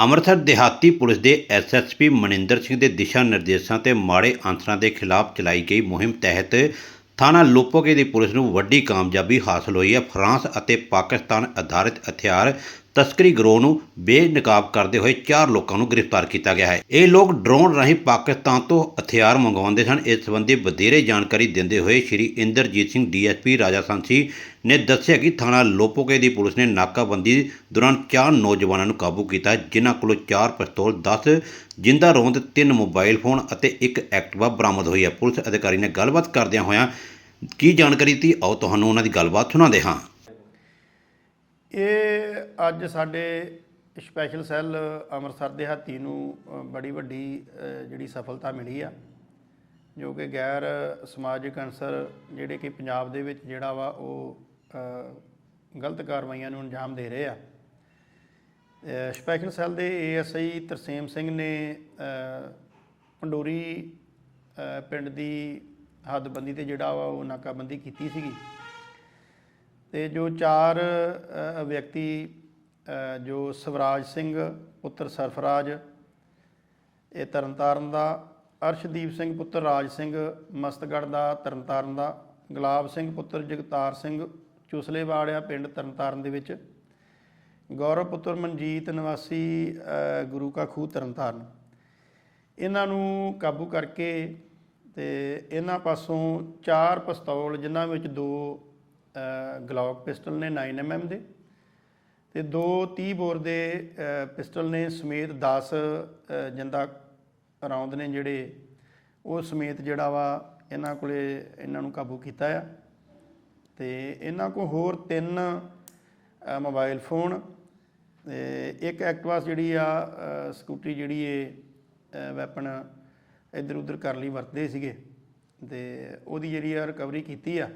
ਅੰਮ੍ਰਿਤਸਰ ਦਿਹਾਤੀ ਪੁਲਿਸ ਦੇ ਐਸਐਸਪੀ ਮਨਿੰਦਰ ਸਿੰਘ ਦੇ ਦਿਸ਼ਾ ਨਿਰਦੇਸ਼ਾਂ ਤੇ ਮਾੜੇ ਅੰਸਰਾਂ ਦੇ ਖਿਲਾਫ ਚਲਾਈ ਗਈ ਮੁਹਿੰਮ ਤਹਿਤ ਥਾਣਾ ਲੋਪੋਗੇ ਦੀ ਪੁਲਿਸ ਨੂੰ ਵੱਡੀ ਕਾਮਯਾਬੀ ਹਾਸਲ ਹੋਈ ਹੈ। ਫਰਾਂਸ ਅਤੇ ਪਾਕਿਸਤਾਨ ਆਧਾਰਿਤ ਹਥਿਆਰ ਤਸਕਰੀ ਗਰੋਹ ਨੂੰ ਬੇਨਕਾਬ ਕਰਦੇ ਹੋਏ ਚਾਰ ਲੋਕਾਂ ਨੂੰ ਗ੍ਰਿਫਤਾਰ ਕੀਤਾ ਗਿਆ ਹੈ। ਇਹ ਲੋਕ ਡਰੋਨ ਰਾਹੀਂ ਪਾਕਿਸਤਾਨ ਤੋਂ ਹਥਿਆਰ ਮੰਗਵਾਉਂਦੇ ਸਨ। ਇਸ ਸੰਬੰਧੀ ਵਧੇਰੇ ਜਾਣਕਾਰੀ ਦਿੰਦੇ ਹੋਏ ਸ਼੍ਰੀ ਇੰਦਰਜੀਤ ਸਿੰਘ ਡੀਐਸਪੀ ਰਾਜਾ ਸਾਂਸੀ ਨੇ ਦੱਸਿਆ ਕਿ ਥਾਣਾ ਲੋਪੋਕੇ ਦੀ ਪੁਲਿਸ ਨੇ ਨਾਕਾਬੰਦੀ ਦੌਰਾਨ ਚਾਰ ਨੌਜਵਾਨਾਂ ਨੂੰ ਕਾਬੂ ਕੀਤਾ, ਜਿਨ੍ਹਾਂ ਕੋਲੋਂ ਚਾਰ ਪਿਸਤੌਲ 10 ਜਿੰਦਾ ਰੋਂਦ, ਤਿੰਨ ਮੋਬਾਈਲ ਫੋਨ ਅਤੇ ਇੱਕ ਐਕਟਿਵਾ ਬਰਾਮਦ ਹੋਈ ਹੈ। ਪੁਲਿਸ ਅਧਿਕਾਰੀ ਨੇ ਗੱਲਬਾਤ ਕਰਦਿਆਂ ਹੋਇਆਂ ਕੀ ਜਾਣਕਾਰੀ ਦਿੱਤੀ, ਆਓ ਤੁਹਾਨੂੰ ਉਹਨਾਂ ਦੀ ਗੱਲਬਾਤ ਸੁਣਾਉਂਦੇ ਹਾਂ। ਇਹ ਅੱਜ ਸਾਡੇ ਸਪੈਸ਼ਲ ਸੈੱਲ ਅੰਮ੍ਰਿਤਸਰ ਦੇ ਹਾਤੀ ਨੂੰ ਬੜੀ ਵੱਡੀ ਜਿਹੜੀ ਸਫਲਤਾ ਮਿਲੀ ਆ, ਜੋ ਕਿ ਗੈਰ ਸਮਾਜਿਕ ਅਨਸਰ ਜਿਹੜੇ ਕਿ ਪੰਜਾਬ ਦੇ ਵਿੱਚ ਜਿਹੜਾ ਵਾ ਉਹ ਗਲਤ ਕਾਰਵਾਈਆਂ ਨੂੰ ਅੰਜਾਮ ਦੇ ਰਹੇ ਆ। ਸਪੈਸ਼ਲ ਸੈੱਲ ਦੇ ਏਐਸਆਈ ਤਰਸੇਮ ਸਿੰਘ ਨੇ ਪੰਡੋਰੀ ਪਿੰਡ ਦੀ ਹੱਦਬੰਦੀ ਤੇ ਜਿਹੜਾ ਵਾ ਉਹ ਨਾਕਾਬੰਦੀ ਕੀਤੀ ਸੀਗੀ। ਤੇ ਜੋ ਚਾਰ ਵਿਅਕਤੀ ਜੋ ਸਵਰਾਜ ਸਿੰਘ, ਪੁੱਤਰ ਸਰਫਰਾਜ, ਇਹ ਤਰਨਤਾਰਨ ਦਾ, ਅਰਸ਼ਦੀਪ ਸਿੰਘ, ਪੁੱਤਰ ਰਾਜ ਸਿੰਘ, ਮਸਤਗੜ੍ਹ ਦਾ, ਤਰਨਤਾਰਨ ਦਾ, ਗੁਲਾਬ ਸਿੰਘ, ਪੁੱਤਰ ਜਗਤਾਰ ਸਿੰਘ, ਚੁਸਲੇਵਾੜਿਆ ਪਿੰਡ ਤਰਨਤਾਰਨ ਦੇ ਵਿੱਚ, ਗੌਰਵ ਪੁੱਤਰ ਮਨਜੀਤ ਨਿਵਾਸੀ ਗੁਰੂ ਕਾ ਖੂਹ ਤਰਨਤਾਰਨ। ਇਹਨਾਂ ਨੂੰ ਕਾਬੂ ਕਰਕੇ ਤੇ ਇਹਨਾਂ ਪਾਸੋਂ ਚਾਰ ਪਿਸਤੌਲ, ਜਿਨ੍ਹਾਂ ਵਿੱਚ ਦੋ ਗਲੌਕ ਪਿਸਟਲ ਨੇ 9mm ਦੇ ਤੇ ਦੋ 30 ਬੋਰ ਦੇ ਪਿਸਟਲ ਨੇ ਸਮੇਤ 10 ਅ, ਜਿੰਦਾ ਰਾਉਂਡ ਨੇ ਜਿਹੜੇ ਉਹ ਸਮੇਤ ਜਿਹੜਾ ਵਾ ਇਹਨਾਂ ਕੋਲੇ ਇਹਨਾਂ ਨੂੰ ਕਾਬੂ ਕੀਤਾ ਆ। ਤੇ ਇਹਨਾਂ ਕੋਲ ਹੋਰ ਤਿੰਨ ਅ, ਮੋਬਾਈਲ ਫੋਨ ਤੇ ਇੱਕ ਐਕਟਿਵਾਸ ਜਿਹੜੀ ਆ ਸਕੂਟਰੀ ਜਿਹੜੀ ਇਹ ਵੈਪਨ ਇੱਧਰ ਉੱਧਰ ਕਰਨ ਲਈ ਵਰਤਦੇ ਸੀਗੇ ਤੇ ਉਹਦੀ ਜਿਹੜੀ ਆ ਰਿਕਵਰੀ ਕੀਤੀ ਆ।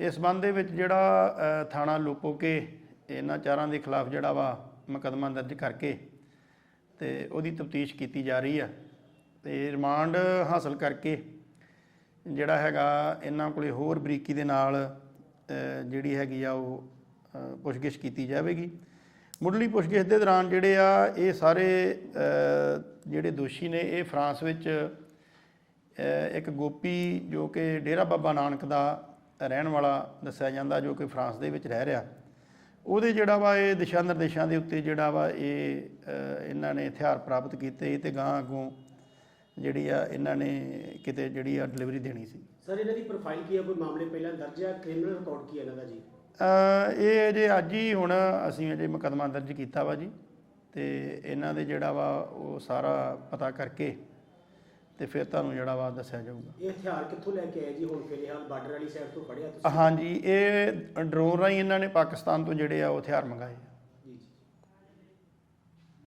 ਇਸ ਸੰਬੰਧ ਦੇ ਵਿੱਚ ਜਿਹੜਾ ਅ, ਥਾਣਾ ਲੋਪੋਕੇ ਇਹਨਾਂ ਚਾਰਾਂ ਦੇ ਖਿਲਾਫ ਜਿਹੜਾ ਵਾ ਮੁਕੱਦਮਾ ਦਰਜ ਕਰਕੇ ਤੇ ਉਹਦੀ ਤਫਤੀਸ਼ ਕੀਤੀ ਜਾ ਰਹੀ ਆ ਤੇ ਰਿਮਾਂਡ ਹਾਸਲ ਕਰਕੇ ਜਿਹੜਾ ਹੈਗਾ ਇਹਨਾਂ ਕੋਲੇ ਹੋਰ ਬਰੀਕੀ ਦੇ ਨਾਲ ਜਿਹੜੀ ਹੈਗੀ ਆ ਉਹ ਪੁੱਛਗਿੱਛ ਕੀਤੀ ਜਾਵੇਗੀ। ਮੁੱਢਲੀ ਪੁੱਛਗਿੱਛ ਦੇ ਦੌਰਾਨ ਜਿਹੜੇ ਆ ਇਹ ਸਾਰੇ ਜਿਹੜੇ ਦੋਸ਼ੀ ਨੇ ਇਹ ਫਰਾਂਸ ਵਿੱਚ ਇੱਕ ਗੋਪੀ ਜੋ ਕਿ ਡੇਰਾ ਬਾਬਾ ਨਾਨਕ ਦਾ ਰਹਿਣ ਵਾਲਾ ਦੱਸਿਆ ਜਾਂਦਾ ਜੋ ਕਿ ਫਰਾਂਸ ਦੇ ਵਿੱਚ ਰਹਿ ਰਿਹਾ। ਉਹਦੇ ਜਿਹੜਾ ਵਾ ਇਹ ਦਿਸ਼ਾ ਨਿਰਦੇਸ਼ਾਂ ਦੇ ਉੱਤੇ ਜਿਹੜਾ ਵਾ ਇਹ ਇਹਨਾਂ ਨੇ ਹਥਿਆਰ ਪ੍ਰਾਪਤ ਕੀਤੇ। ਤੇ ਗਾਂ ਅੱਗੋਂ ਜਿਹੜੀ ਆ ਇਹਨਾਂ ਨੇ ਕਿਤੇ ਜਿਹੜੀ ਆ ਡਿਲੀਵਰੀ ਦੇਣੀ ਸੀ। ਸਰ ਇਹਨਾਂ ਦੀ ਪ੍ਰੋਫਾਈਲ ਕੀ ਹੈ ਕੋਈ ਮਾਮਲੇ ਪਹਿਲਾਂ ਦਰਜ ਹੈ ਕ੍ਰਿਮੀਨਲ ਰਿਕਾਰਡ ਕੀ ਹੈ ਇਹਨਾਂ ਦਾ ਜੀ? ਇਹ ਅਜੇ ਅੱਜ ਹੀ ਹੁਣ ਅਸੀਂ ਅਜੇ ਮੁਕੱਦਮਾ ਦਰਜ ਕੀਤਾ ਵਾ ਜੀ। ਤੇ ਇਹਨਾਂ ਦੇ ਜਿਹੜਾ ਵਾ ਉਹ ਸਾਰਾ ਪਤਾ ਕਰਕੇ ਤੇ ਫਿਰ ਤੁਹਾਨੂੰ ਜਿਹੜਾ ਵਾ ਦੱਸਿਆ ਜਾਊਗਾ। ਇਹ ਹਥਿਆਰ ਕਿੱਥੋਂ ਲੈ ਕੇ ਆਏ ਜੀ? ਹੁਣ ਫਿਲਹਾਲ ਬਾਰਡਰ ਵਾਲੀ ਸਾਈਡ ਤੋਂ ਫੜਿਆ ਤੁਸੀਂ? ਹਾਂਜੀ ਇਹ ਡਰੋਨ ਰਾਹੀਂ ਇਹਨਾਂ ਨੇ ਪਾਕਿਸਤਾਨ ਤੋਂ ਜਿਹੜੇ ਆ ਉਹ ਹਥਿਆਰ ਮੰਗਾਏ